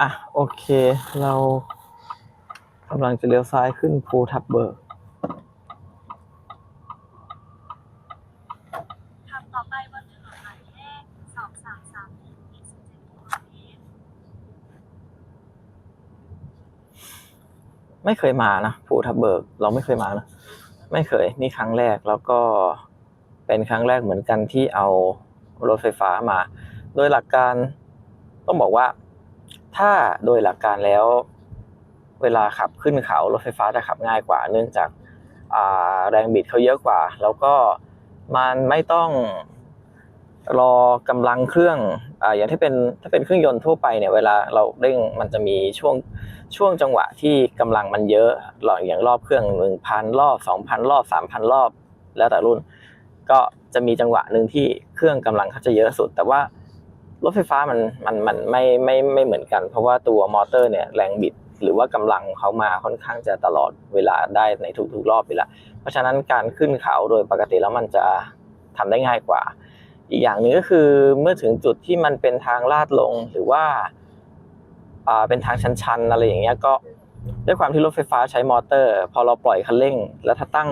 อะโอเค เรากำลังจะเลี้ยวซ้ายขึ้นภูทับเบิกขับต่อไปบนถนนหมายเลขสองสามสามอีกสิบเจ็ดกิโลเมตรไม่เคยมานะภูทับเบิก เราไม่เคยมานะ ไม่เคย นี่ครั้งแรกแล้วก็เป็นครั้งแรกเหมือนกันที่เอารถไฟฟ้ามา โดยหลักการต้องบอกว่า ถ้าโดยหลักการแล้ว เวลาขับขึ้นเขารถไฟฟ้าจะขับง่ายกว่า เนื่องจากาแรงบิดเขาเยอะกว่า แล้วก็มันไม่ต้องรอกำลังเครื่องอ่าอย่างที่เป็นถ้าเป็นเครื่องยนต์ทั่วไปเนี่ยเวลาเราเร่งมันจะมีช่วงช่วงจังหวะที่กำลังมันเยอะหล่ออย่างรอบเครื่องหนึ่งพันรอบสองพันรอบสามพันรอบ แล้วแต่รุ่น ก็จะมีจังหวะหนึ่งที่เครื่องกำลังเขาจะเยอะสุด แต่ว่า รถไฟฟ้ามันมันมันไม่ไม่ไม่เหมือนกัน เพราะว่าตัวมอเตอร์เนี่ยแรงบิดหรือว่ากำลังเขามาค่อนข้างจะตลอดเวลาได้ในทุกๆรอบเวลาเพราะฉะนั้นการขึ้นเขาโดยปกติแล้วมันจะทำได้ง่ายกว่า อีกอย่างหนึ่งก็คือเมื่อถึงจุดที่มันเป็นทางลาดลงหรือว่าอ่าเป็นทางชันๆอะไรอย่างเงี้ยก็ด้วยความที่รถไฟฟ้าใช้มอเตอร์ พอเราปล่อยคันเร่ง แล้วถ้าตั้ง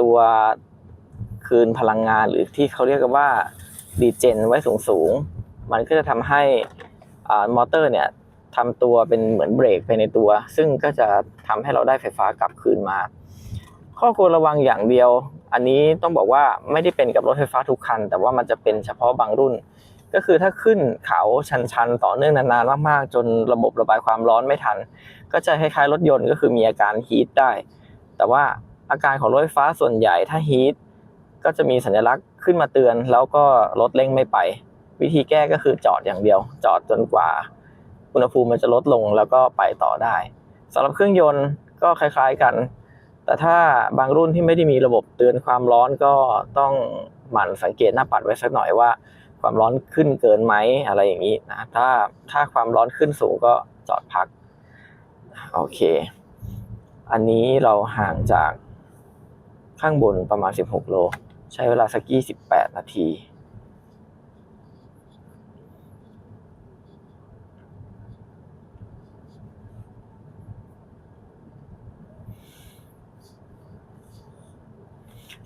ตัวคืนพลังงานหรือที่เขาเรียกกันว่าดีเจนไว้สูงๆ มันก็จะทำให้มอเตอร์เนี่ยทำตัวเป็นเหมือนเบรกไปในตัว ซึ่งก็จะทำให้เราได้ไฟฟ้ากลับคืนมา ข้อควรระวังอย่างเดียว อันนี้ต้องบอกว่าไม่ได้เป็นกับรถไฟฟ้าทุกคัน แต่ว่ามันจะเป็นเฉพาะบางรุ่น ก็คือถ้าขึ้นเขาชันๆ ต่อเนื่องนานๆมากๆจนระบบระบายความร้อนไม่ทัน ก็จะคล้ายๆรถยนต์ก็คือมีอาการฮีทได้ แต่ว่าอาการของรถไฟฟ้าส่วนใหญ่ถ้าฮีทก็จะมีสัญลักษณ์ขึ้นมาเตือน แล้วก็รถเร่งไม่ไป วิธีแก้ก็คือจอดอย่างเดียว จอดจนกว่าอุณหภูมิมันจะลดลงแล้วก็ไปต่อได้สำหรับเครื่องยนต์ก็คล้ายๆกัน แต่ถ้าบางรุ่นที่ไม่ได้มีระบบเตือนความร้อนก็ต้องหมั่นสังเกตหน้าปัดไว้สักหน่อยว่า ความร้อนขึ้นเกินไหมอะไรอย่างนี้นะถ้าถ้าความร้อนขึ้นสูงก็จอดพักโอเค อันนี้เราห่างจากข้างบนประมาณ 16 โล ใช้เวลาสัก 28 นาที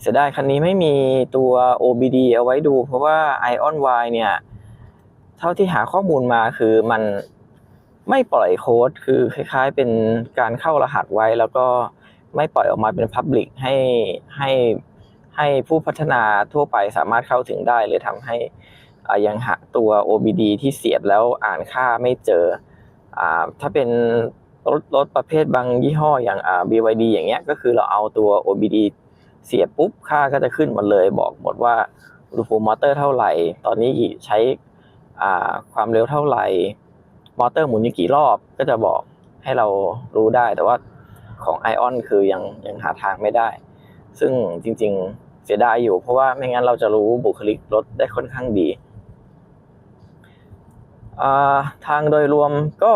เสียดายคันนี้ไม่มีตัว OBD เอาไว้ดู เพราะว่า Ion Y เนี่ย เท่าที่หาข้อมูลมาคือมันไม่ปล่อยโค้ด คือคล้ายๆ เป็นการเข้ารหัสไว้ แล้วก็ไม่ปล่อยออกมาเป็น Public ให้ให้ให้ผู้พัฒนาทั่วไปสามารถเข้าถึงได้เลยทำให้อายังหาตัว OBD ที่เสียบแล้วอ่านค่าไม่เจออถ้าเป็นรถรถประเภทบางยี่ห้ออย่าง BYD อย่างเงี้ยก็คือเราเอาตัว OBD เสียบปุ๊บค่าก็จะขึ้นหมดเลยบอกหมดว่าอุณหภูมิมอเตอร์เท่าไหร่ ตอนนี้ใช้ความเร็วเท่าไหร่ มอเตอร์หมุนอยู่กี่รอบก็จะบอกให้เรารู้ได้ แต่ว่าของ Ion คือยังยังหาทางไม่ได้ ซึ่งจริงๆเสียดายอยู่เพราะว่าไม่งั้นเราจะรู้บุคลิกรถได้ค่อนข้างดีาทางโดยรวมก็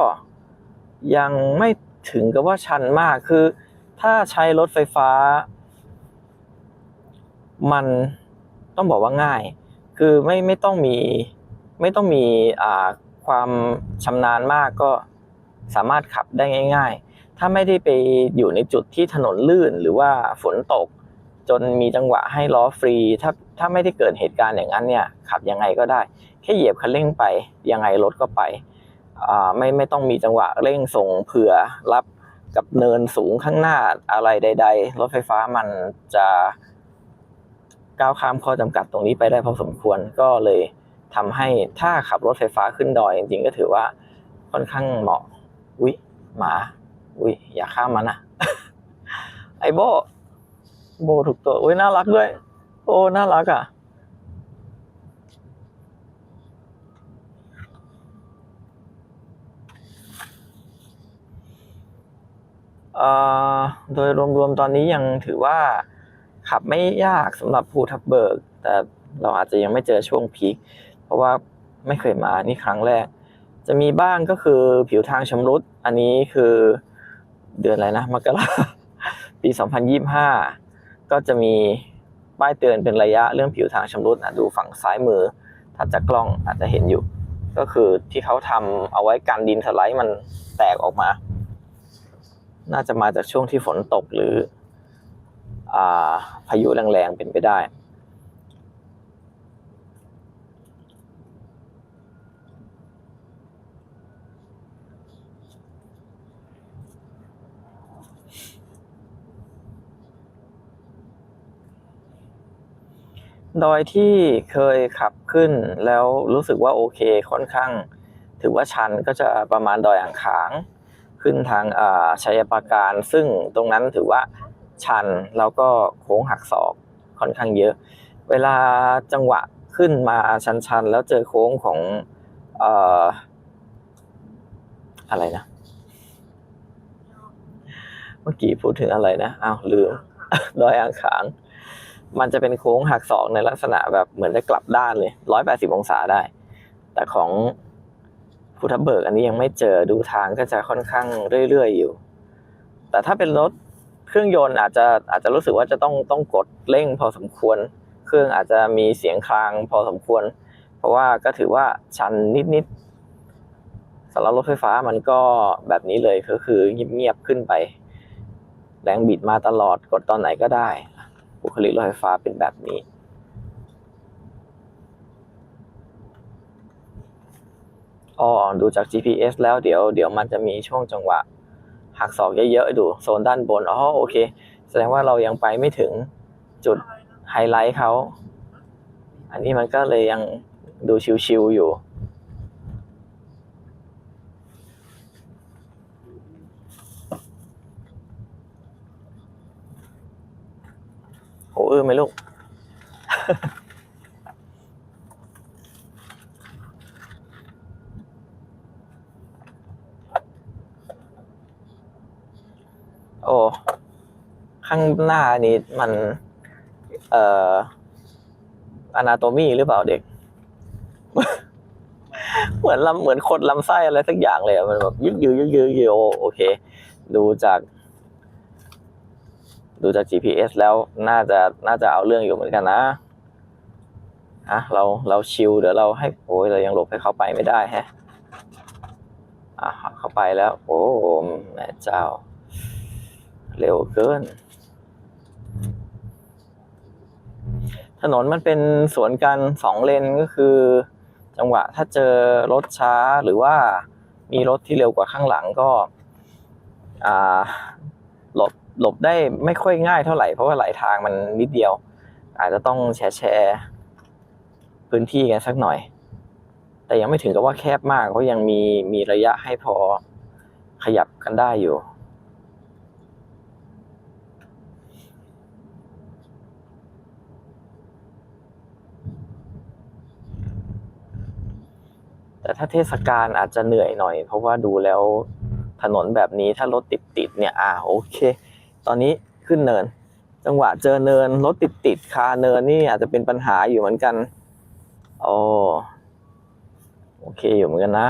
ยังไม่ถึงกับว่าชันมากคือถ้าใช้รถไฟฟ้า มันต้องบอกว่าง่าย คือไม่ไม่ต้องมีไม่ต้องมีอ่าความชำนาญมากก็สามารถขับได้ง่าย ๆ ถ้าไม่ได้ไปอยู่ในจุดที่ถนนลื่นหรือว่าฝนตก จนมีจังหวะให้ล้อฟรี ถ้าถ้าไม่ได้เกิดเหตุการณ์อย่างนั้นเนี่ยขับยังไงก็ได้ แค่เหยียบคันเร่งไปยังไงรถก็ไปไม่ไม่ต้องมีจังหวะเร่งส่งเผื่อรับกับเนินสูงข้างหน้าอะไรใด ๆ รถไฟฟ้ามันจะ ก้าวข้ามข้อจำกัดตรงนี้ไปได้พอสมควรก็เลยทำให้ถ้าขับรถไฟฟ้าขึ้นดอยจริงๆก็ถือว่าค่อนข้างเหมาะอุ๊ยหมาอุ๊ยอย่าข้ามมันนะไอโบโบถูกตัวอุ้ยน่ารักด้วย โอ้น่ารักอะเอ่อโดยรวมๆตอนนี้ยังถือว่า ขับไม่ยากสำหรับภูทับเบิก แต่เราอาจจะยังไม่เจอช่วงพีคเพราะว่าไม่เคยมานี่ครั้งแรก จะมีบ้างก็คือผิวทางชำรุด อันนี้คือเดือนอะไรนะมกราปี 2025 ก็จะมีป้ายเตือนเป็นระยะเรื่องผิวทางชำรุดอะดูฝั่งซ้ายมือถัดจากกล้องอาจจะเห็นอยู่ ก็คือที่เขาทำเอาไว้กันดินสไลด์มันแตกออกมา น่าจะมาจากช่วงที่ฝนตกหรือ พายุแรงๆเป็นไปได้ ดอยที่เคยขับขึ้นแล้วรู้สึกว่าโอเคค่อนข้าง ถือว่าชันก็จะประมาณดอยอ่างขาง ขึ้นทางชัยปราการ ซึ่งตรงนั้นถือว่า ชันแล้วก็โค้งหักศอกค่อนข้างเยอะ เวลาจังหวะขึ้นมาชันๆ แล้วเจอโค้งของเอ่ออะไรนะ เมื่อกี้พูดถึงอะไรนะอ้าวลืมดอยอ่างขาง มันจะเป็นโค้งหักศอกในลักษณะแบบเหมือนจะกลับด้านเลยร้อยแปดสิบองศาได้ แต่ของภูทับเบิกอันนี้ยังไม่เจอดูทางก็จะค่อนข้างเรื่อยๆอยู่ แต่ถ้าเป็นรถ เครื่องยนต์อาจจะอาจจะรู้สึกว่าจะต้องต้องกดเร่งพอสมควร เครื่องอาจจะมีเสียงคลางพอสมควร เพราะว่าก็ถือว่าชันนิดๆสำหรับรถไฟฟ้ามันก็แบบนี้เลยก็คือเงียบๆขึ้นไป แรงบิดมาตลอดกดตอนไหนก็ได้ บุคลิกรถไฟฟ้าเป็นแบบนี้อ๋อดูจาก GPS แล้วเดี๋ยวเดี๋ยวมันจะมีช่วงจังหวะ หักศอกเยอะๆดูโซนด้านบนอ๋อโอเค แสดงว่าเรายังไปไม่ถึงจุดไฮไลท์เขา อันนี้มันก็เลยยังดูชิวๆอยู่โหอื้อไหมลูก โอ้ ข้างหน้านี้มันเอ่ออนาโตมีหรือเปล่าเด็ก เหมือนลำเหมือนคนลำไส้อะไรสักอย่างเลยมันแบบยึกยือยึกยือยือโอเค ดูจาก ดูจาก GPS แล้วน่าจะน่าจะเอาเรื่องอยู่เหมือนกันนะฮะเราเราชิลเดี๋ยวเราให้โอ้ยเรายังหลบให้เขาไปไม่ได้แฮะอะเข้าไปแล้ว โอ้แม่เจ้า เร็วเกิน ถนนมันเป็นสวนกันสองเลนก็คือ จังหวะถ้าเจอรถช้าหรือว่ามีรถที่เร็วกว่าข้างหลังก็หลบหลบได้ไม่ค่อยง่ายเท่าไหร่เพราะว่าไหลทางมันนิดเดียว อาจจะต้องแชร์แชร์พื้นที่กันสักหน่อย แต่ยังไม่ถึงกับว่าแคบมากเพราะยังมีมีระยะให้พอขยับกันได้อยู่ แต่ถ้าเทศกาลอาจจะเหนื่อยหน่อย เพราะว่าดูแล้วถนนแบบนี้ถ้ารถติดติดเนี่ยอ่าโอเค ตอนนี้ขึ้นเนิน จังหวะเจอเนินรถติดติดคาเนินนี่อาจจะเป็นปัญหาอยู่เหมือนกันโอ้โอเคอยู่เหมือนกันนะ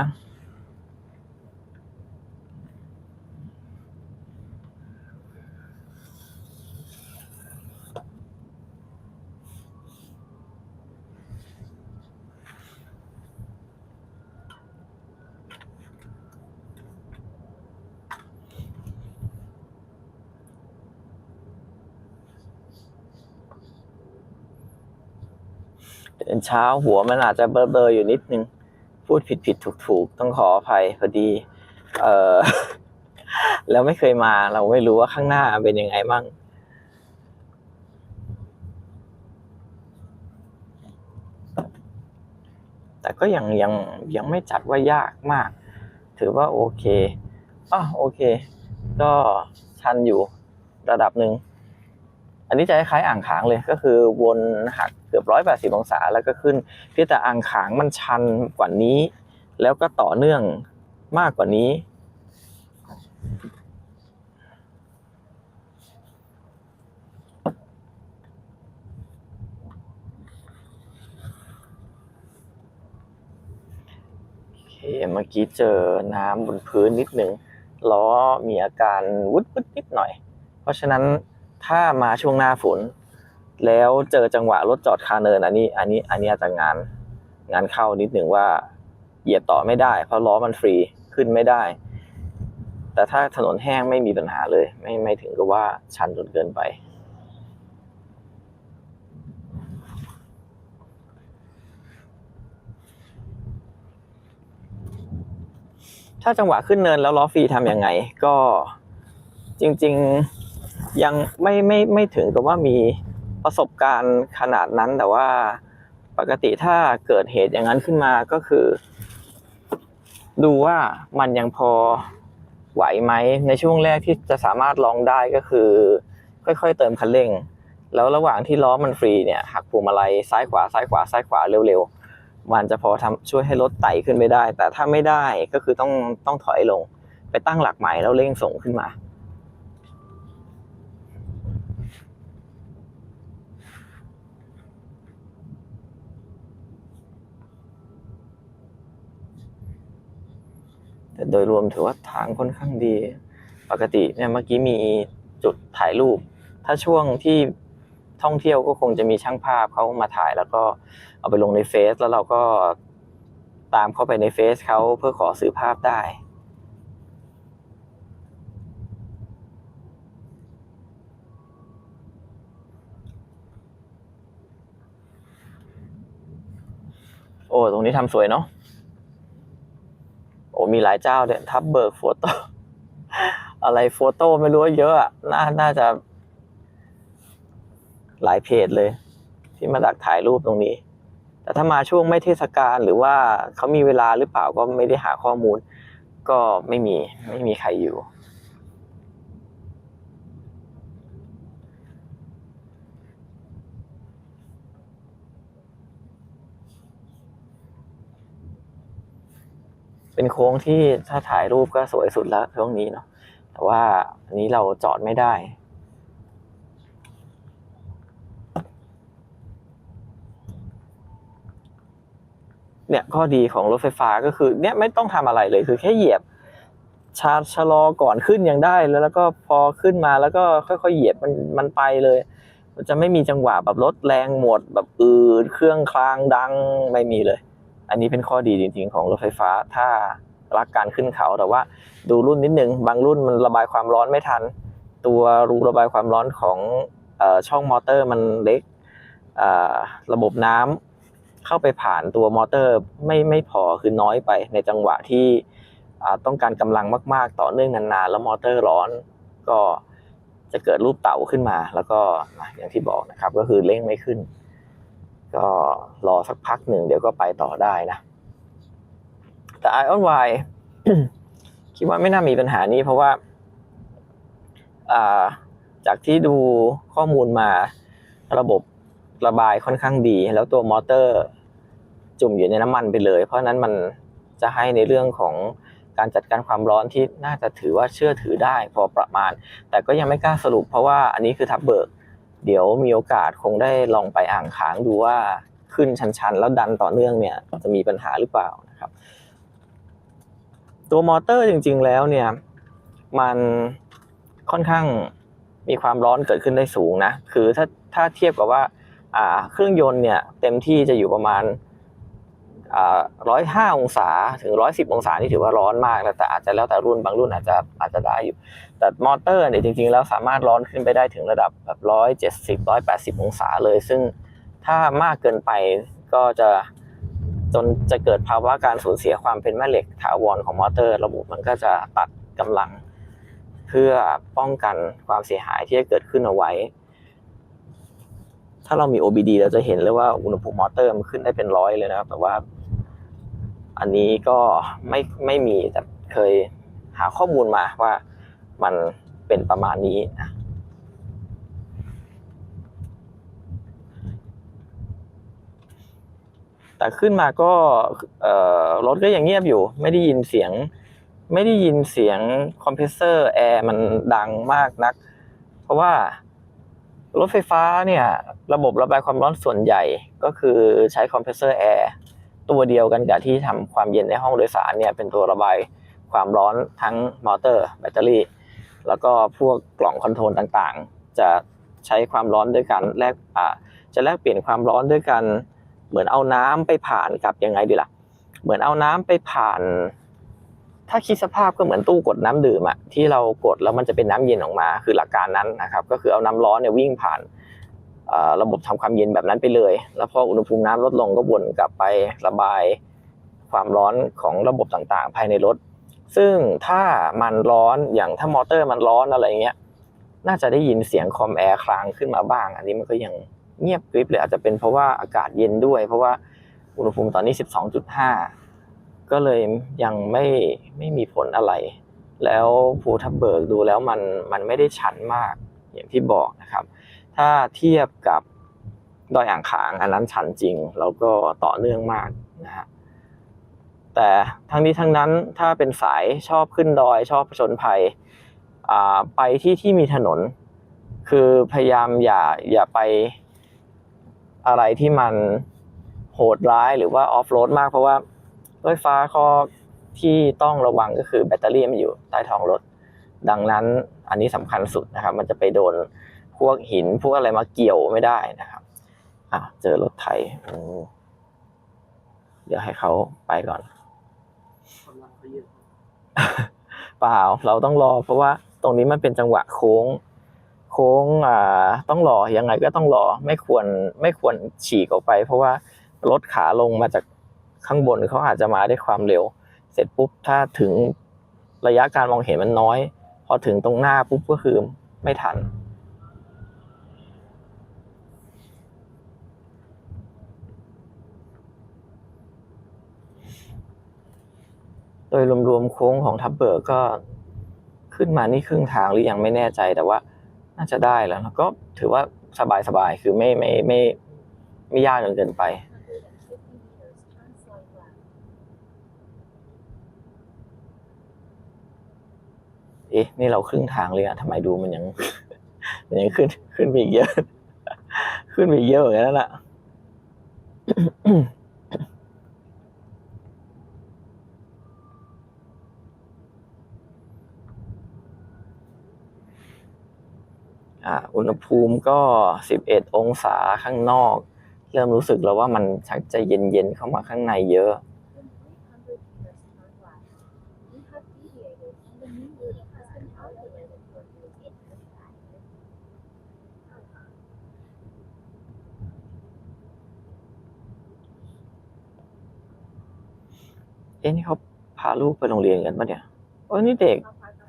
เดินเช้าหัวมันอาจจะเบลอๆอยู่นิดนึง พูดผิดผิดถูกถูกๆต้องขออภัยพอดี เออแล้วไม่เคยมาเราไม่รู้ว่าข้างหน้าเป็นยังไงมั่งแต่ก็ยังยังยังไม่จัดว่ายากมาก ถือว่าโอเคอ๋อโอเค ก็ชันอยู่ระดับหนึ่ง อันนี้จะคล้ายๆอ่างขางเลยก็คือวนหักเกือบร้อยแปดสิบองศาแล้วก็ขึ้นเพียงแต่อ่างขางมันชันกว่านี้ แล้วก็ต่อเนื่องมากกว่านี้โอเคเมื่อกี้เจอน้ำบนพื้นนิดหนึ่งล้อมีอาการวุดวุดนิดหน่อย เพราะฉะนั้น ถ้ามาช่วงหน้าฝน แล้วเจอจังหวะรถจอดคาเนินอันนี้ อันนี้อันนี้อาจจะงาน งานเข้านิดหนึ่งว่าเหยียบต่อไม่ได้ เพราะล้อมันฟรีขึ้นไม่ได้ แต่ถ้าถนนแห้งไม่มีปัญหาเลย ไม่ไม่ถึงกับว่าชันจนเกินไป ถ้าจังหวะขึ้นเนินแล้วล้อฟรีทำยังไง ก็จริง ๆ ยังไม่ไม่ไม่ถึงกับว่ามีประสบการณ์ขนาดนั้นแต่ว่าปกติถ้าเกิดเหตุอย่างนั้นขึ้นมาก็คือ ดูว่ามันยังพอไหวไหมในช่วงแรกที่จะสามารถลองได้ก็คือ ค่อยๆ เติมคันเร่ง แล้วระหว่างที่ล้อมันฟรีเนี่ยหักพวงมาลัยซ้ายขวาซ้ายขวาซ้ายขวาเร็วๆ มันจะพอทำช่วยให้รถไต่ขึ้นไปได้ แต่ถ้าไม่ได้ก็คือต้องต้องถอยลง ไปตั้งหลักใหม่แล้วเร่งส่งขึ้นมา แต่โดยรวมถือว่าทางค่อนข้างดี ปกติเนี่ยเมื่อกี้มีจุดถ่ายรูป ถ้าช่วงที่ท่องเที่ยวก็คงจะมีช่างภาพเขามาถ่ายแล้วก็เอาไปลงในเฟซแล้วเราก็ตามเข้าไปในเฟซเขาเพื่อขอซื้อภาพได้ โอ้ ตรงนี้ทำสวยเนาะ มีหลายเจ้าเนี่ยทับเบิร์กโฟโต้อะไรโฟโต้ไม่รู้ว่าเยอะอะน่าน่าจะ หลายเพจเลย ที่มาดักถ่ายรูปตรงนี้ แต่ถ้ามาช่วงไม่เทศกาลหรือว่าเขามีเวลาหรือเปล่าก็ไม่ได้หาข้อมูล ก็ไม่มีไม่มีใครอยู่ เป็นโค้งที่ถ้าถ่ายรูปก็สวยสุดแล้วช่วงนี้เนาะแต่ว่าอันนี้เราจอดไม่ได้ เนี่ยข้อดีของรถไฟฟ้าก็คือเนี่ยไม่ต้องทำอะไรเลยคือแค่เหยียบชาชะลอก่อนขึ้นยังได้แล้วแล้วก็พอขึ้นมาแล้วก็ค่อยๆเหยียบมันมันไปเลย มันจะไม่มีจังหวะแบบรถแรงหมดแบบอืดเครื่องคลางดังไม่มีเลย อันนี้เป็นข้อดีจริง ๆ ของรถไฟฟ้า ถ้ารักการขึ้นเขาแต่ว่าดูรุ่นนิดนึง บางรุ่นมันระบายความร้อนไม่ทัน ตัวรูระบายความร้อนของอช่องมอเตอร์มันเล็กระบบน้ำเข้าไปผ่านตัวมอเตอร์ไม่ไม่พอคือน้อยไปในจังหวะที่ต้องการกำลังมาก ๆ ต่อเนื่องนานๆแล้วมอเตอร์ร้อนก็จะเกิดรูปเต่าขึ้นมา แล้วก็อย่างที่บอกนะครับก็คือเร่งไม่ขึ้น ก็รอสักพักหนึ่งเดี๋ยวก็ไปต่อได้นะ แต่ Ion Y คิดว่าไม่น่ามีปัญหานี้เพราะว่าาจากที่ดูข้อมูลมาระบบระบายค่อนข้างดี แล้วตัวมอเตอร์จุ่มอยู่ในน้ำมันไปเลย เพราะนั้นมันจะให้ในเรื่องของการจัดการความร้อนที่น่าจะถือว่าเชื่อถือได้พอประมาณ แต่ก็ยังไม่กล้าสรุปเพราะว่าอันนี้คือทับเบิก เดี๋ยวมีโอกาสคงได้ลองไปอ่างค้างดูว่าขึ้นชันๆ แล้วดันต่อเนื่องเนี่ยจะมีปัญหาหรือเปล่านะครับ ตัวมอเตอร์จริง ๆ แล้วเนี่ยมันค่อนข้างมีความร้อนเกิดขึ้นได้สูงนะ คือถ้าถ้าเทียบกับว่าเครื่องยนต์เนี่ยเต็มที่จะอยู่ประมาณ ร้อยห้าองศาถึงร้อยสิบองศานี่ถือว่าร้อนมากแล้วแต่อาจจะแล้วแต่รุ่นบางรุ่นอาจจะอาจจะได้อยู่ แต่มอเตอร์เนี่ยจริงๆ แล้วสามารถร้อนขึ้นไปได้ถึงระดับแบบร้อยเจ็ดสิบร้อยแปดสิบองศาเลย ซึ่งถ้ามากเกินไปก็จะจนจะเกิดภาวะการสูญเสียความเป็นแม่เหล็กถาวรของมอเตอร์ ระบบมันก็จะตัดกำลัง เพื่อป้องกันความเสียหายที่จะเกิดขึ้นเอาไว้ ถ้าเรามี OBD เราจะเห็นเลยว่าอุณหภูมิมอเตอร์มันขึ้นได้เป็นร้อยเลยนะครับแต่ว่า อันนี้ก็ไม่ไม่มีแต่เคยหาข้อมูลมาว่ามันเป็นประมาณนี้นะแต่ขึ้นมาก็รถก็ยังเงียบอยู่ ไม่ได้ยินเสียง ไม่ได้ยินเสียงคอมเพรสเซอร์แอร์มันดังมากนัก เพราะว่ารถไฟฟ้าเนี่ย ระบบระบายความร้อนส่วนใหญ่ก็คือใช้คอมเพรสเซอร์แอร์ ตัวเดียวกันกับที่ทำความเย็นในห้องโดยสารเนี่ยเป็นตัวระบายความร้อนทั้งมอเตอร์ แบตเตอรี่ แล้วก็พวกกล่องคอนโทรลต่างๆ จะใช้ความร้อนด้วยกันแลกอ่าจะแลกเปลี่ยนความร้อนด้วยกัน เหมือนเอาน้ำไปผ่านกับยังไงดีล่ะ เหมือนเอาน้ำไปผ่าน ถ้าคิดสภาพก็เหมือนตู้กดน้ำดื่มอะที่เรากดแล้วมันจะเป็นน้ำเย็นออกมา คือหลักการนั้นนะครับ ก็คือเอาน้ำร้อนเนี่ยวิ่งผ่าน ระบบทำความเย็นแบบนั้นไปเลย แล้วพออุณหภูมิน้ำลดลงก็วนกลับไประบายความร้อนของระบบต่างๆ ภายในรถ ซึ่งถ้ามันร้อนอย่างถ้ามอเตอร์มันร้อนอะไรเงี้ย น่าจะได้ยินเสียงคอมแอร์คลางขึ้นมาบ้าง อันนี้มันก็ยังเงียบกริบเลยอาจจะเป็นเพราะว่าอากาศเย็นด้วย เพราะว่าอุณหภูมิตอนนี้ 12.5 ก็เลยยังไม่ไม่มีผลอะไร แล้วภูทับเบิกดูแล้วมันมันไม่ได้ชันมากอย่างที่บอกนะครับ ถ้าเทียบกับดอยอ่างขางอันนั้นชันจริง แล้วก็ต่อเนื่องมากนะฮะแต่ทั้งนี้ทั้งนั้นถ้าเป็นสายชอบขึ้นดอยชอบผจญภัยอ่าไปที่ที่มีถนน คือพยายามอย่าอย่าไปอะไรที่มันโหดร้ายหรือว่าออฟโรดมากเพราะว่ารถไฟฟ้าข้อที่ต้องระวังก็คือแบตเตอรี่มันอยู่ใต้ท้องรถ ดังนั้นอันนี้สำคัญสุดนะครับ มันจะไปโดน พวกหินพวกอะไรมาเกี่ยวไม่ได้นะครับอะเจอรถไถเดี๋ยวให้เขาไปก่อนเปล่าเราต้องรอ เพราะว่าตรงนี้มันเป็นจังหวะโค้ง โค้งอ่าต้องรอยังไงก็ต้องรอไม่ควรไม่ควรฉีกออกไป เพราะว่ารถขาลงมาจากข้างบนเขาอาจจะมาได้วยความเร็ว เสร็จปุ๊บถ้าถึงระยะการมองเห็นมันน้อย พอถึงตรงหน้าปุ๊บก็คือไม่ทัน โดยรวมๆโค้งของทับเบิกก็ขึ้นมานี่ครึ่งทางหรือยังไม่แน่ใจแต่ว่าน่าจะได้แล้วนะก็ถือว่าสบายๆคือไม่ไม่ไม่ไม่ยากจนเกินไปเอ๊ะนี่เราครึ่งทางเลยอะทำไมดูมันยัง มันยังขึ้น ขึ้นไปอีกเยอะ ขึ้นไปเยอะอนกันนั่นแหละ อุณหภูมิก็ 11 องศาข้างนอก เริ่มรู้สึกแล้วว่ามันชักจะเย็นๆเข้ามาข้างในเยอะ เอ๊ะนี่เขาพาลูกไปโรงเรียนกันปะเนี่ย โอ้ยนี่เด็ก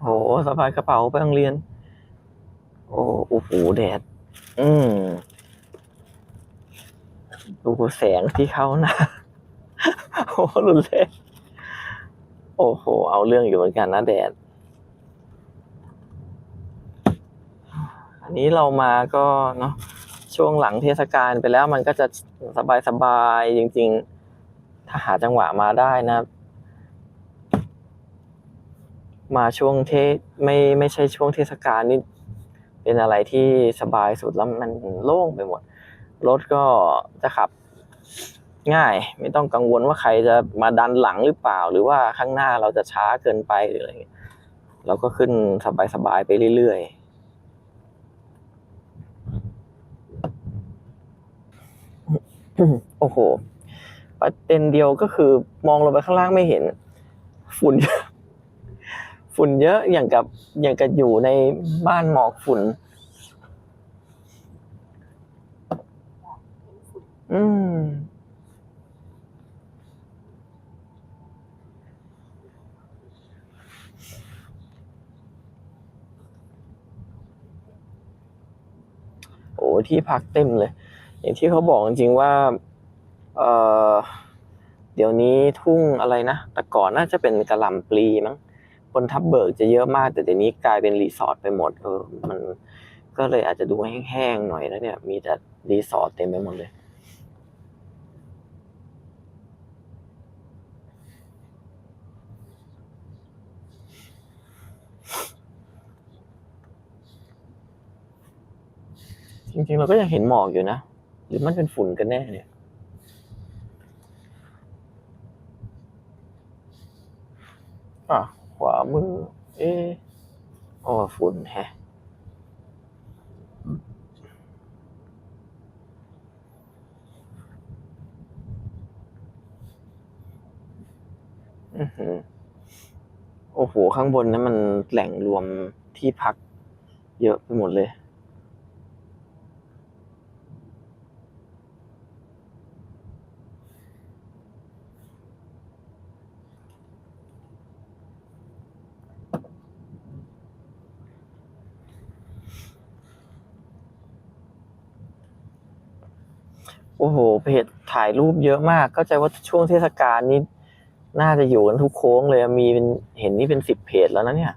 โหสะพายกระเป๋าไปโรงเรียน โอ้โอ้โหแดด อืมดูแสงที่เข้าน้าโอ้รุนแรงโอ้โห เอาเรื่องอยู่เหมือนกันนะแดด อันนี้เรามาก็เนาะช่วงหลังเทศกาลไปแล้วมันก็จะสบายๆจริง ๆ ถ้าหาจังหวะมาได้นะ มาช่วงเทศไม่ไม่ใช่ช่วงเทศกาลนี่ เป็นอะไรที่สบายสุดแล้วมันโล่งไปหมด รถก็จะขับง่าย ไม่ต้องกังวลว่าใครจะมาดันหลังหรือเปล่า หรือว่าข้างหน้าเราจะช้าเกินไปหรืออะไรเงี้ยเราก็ขึ้นสบายๆไปเรื่อยๆโอ้โห ประเด็นเดียวก็คือมองลงไปข้างล่างไม่เห็น ฝุ่น ฝุ่นเยอะอย่างกับอย่างกับอยู่ในบ้านหมอกฝุ่น อืมโอ้ที่พักเต็มเลย อย่างที่เขาบอกจริงๆว่า เออเดี๋ยวนี้ทุ่งอะไรนะ แต่ก่อนน่าจะเป็นกระหล่ำปลีมั้ง บนทับเบิกจะเยอะมาก แต่เดี๋ยวนี้กลายเป็นรีสอร์ทไปหมด เออ มันก็เลยอาจจะดูแห้งๆหน่อยแล้วเนี่ย มีแต่รีสอร์ทเต็มไปหมดเลยจริงๆ เราก็ยังเห็นหมอกอยู่นะ หรือมันเป็นฝุ่นกันแน่เนี่ย อะ ขวามือ เออ๋อฝุ่นแฮะโอ้โห ข้างบนนั้นมันแหล่งรวมที่พักเยอะไปหมดเลย โอ้โห เพจถ่ายรูปเยอะมาก เข้าใจว่าช่วงเทศกาลนี้ น่าจะอยู่กันทุกโค้งเลย มีเป็นเห็นนี่เป็นสิบเพจแล้วนะเนี่ย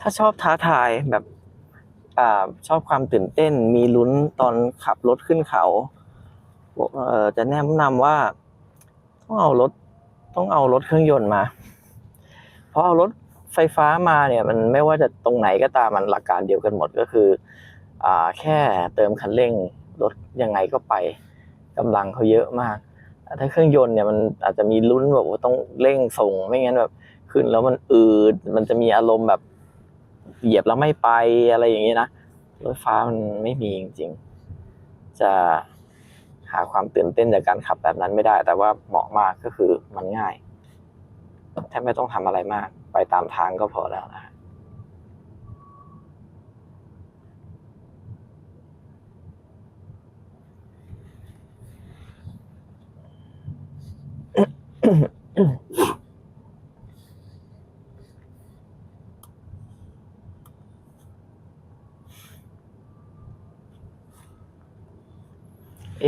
ถ้าชอบท้าทายแบบอชอบความตื่นเต้น มีลุ้นตอนขับรถขึ้นเขาเจะแนะนำว่าต้องเอารถต้องเอารถเครื่องยนต์มา ราะเอารถไฟฟ้ามาเนี่ยมันไม่ว่าจะตรงไหนก็ตามมันหลักการเดียวกันหมดก็คืออ่าแค่เติมคันเร่งรถยังไงก็ไปกำลังเขาเยอะมาก ถ้าเครื่องยนต์เนี่ยมันอาจจะมีลุ้นแบบว่าต้องเร่งส่งไม่งั้นแบบขึ้นแล้วมันอืดมันจะมีอารมณ์แบบเหยียบแล้วไม่ไปอะไรอย่างนี้นะรถไฟฟ้ามันไม่มีจริงๆ จะหาความตื่นเต้นจากการขับแบบนั้นไม่ได้ แต่ว่าเหมาะมากก็คือมันง่าย แทบไม่ต้องทำอะไรมาก ไปตามทางก็พอแล้วนะเอ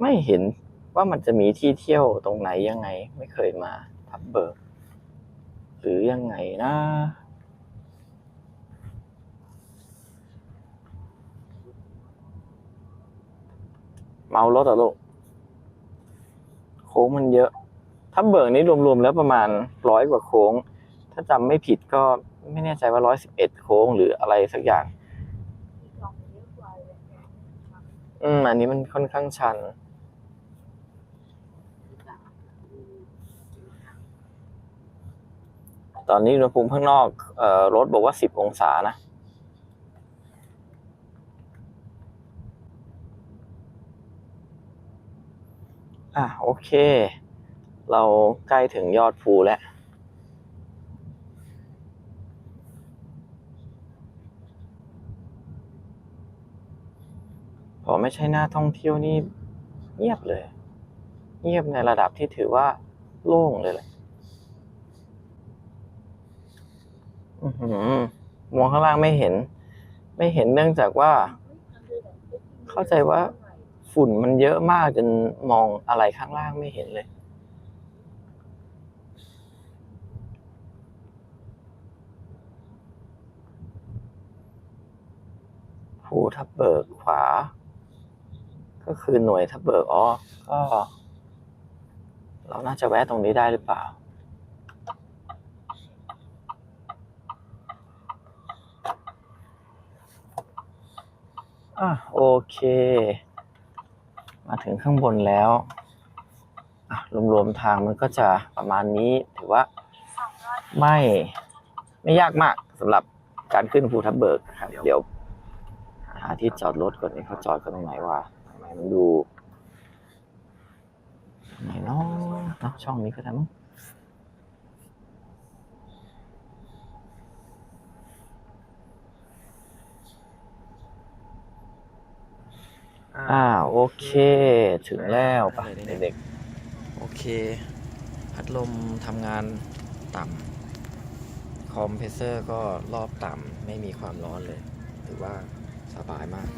ไม่เห็นว่ามันจะมีที่เที่ยวตรงไหนยังไงไม่เคยมา เบิก หรือยังไงนะเมารถเหรอลูกโค้งมันเยอะทับเบิกนี้รวมๆแล้วประมาณร้อยกว่าโค้ง ถ้าจำไม่ผิดก็ไม่แน่ใจว่าร้อยสิบเอ็ดโค้งหรืออะไรสักอย่าง อืมอันนี้มันค่อนข้างชัน ตอนนี้อุณหภูมิข้างนอกออรถบอกว่าสิบองศานะ อะโอเค เราใกล้ถึงยอดภูแล้วพอไม่ใช่หน้าท่องเที่ยวนี่เงียบเลย เงียบในระดับที่ถือว่าโล่งเลยแหละอื้อหือ มองข้างล่างไม่เห็น ไม่เห็นเนื่องจากว่า เข้าใจว่า ฝุ่นมันเยอะมากจนมองอะไรข้างล่างไม่เห็นเลยภูทับเบิกขวา ก็คือหน่วยทับเบิกอ๋อก็ เราน่าจะแวะตรงนี้ได้หรือเปล่า อะโอเค มาถึงข้างบนแล้วอะรวมๆทางมันก็จะประมาณนี้ถือว่าไม่ไม่ยากมากสำหรับการขึ้นภูทับเบิกครับเดี๋ยว หาที่จอดรถก่อนนี่เขาจอดกันตรงไหนวะทำไมมันดูไหนเนาะเนาะช่องนี้ก็ได้มั้ง อ่าโอเค ถึงแล้วไปเด็กๆ โอเค พัดลมทำงานต่ำคอมเพรสเซอร์ก็รอบต่ำไม่มีความร้อนเลย ถือว่าสบายมาก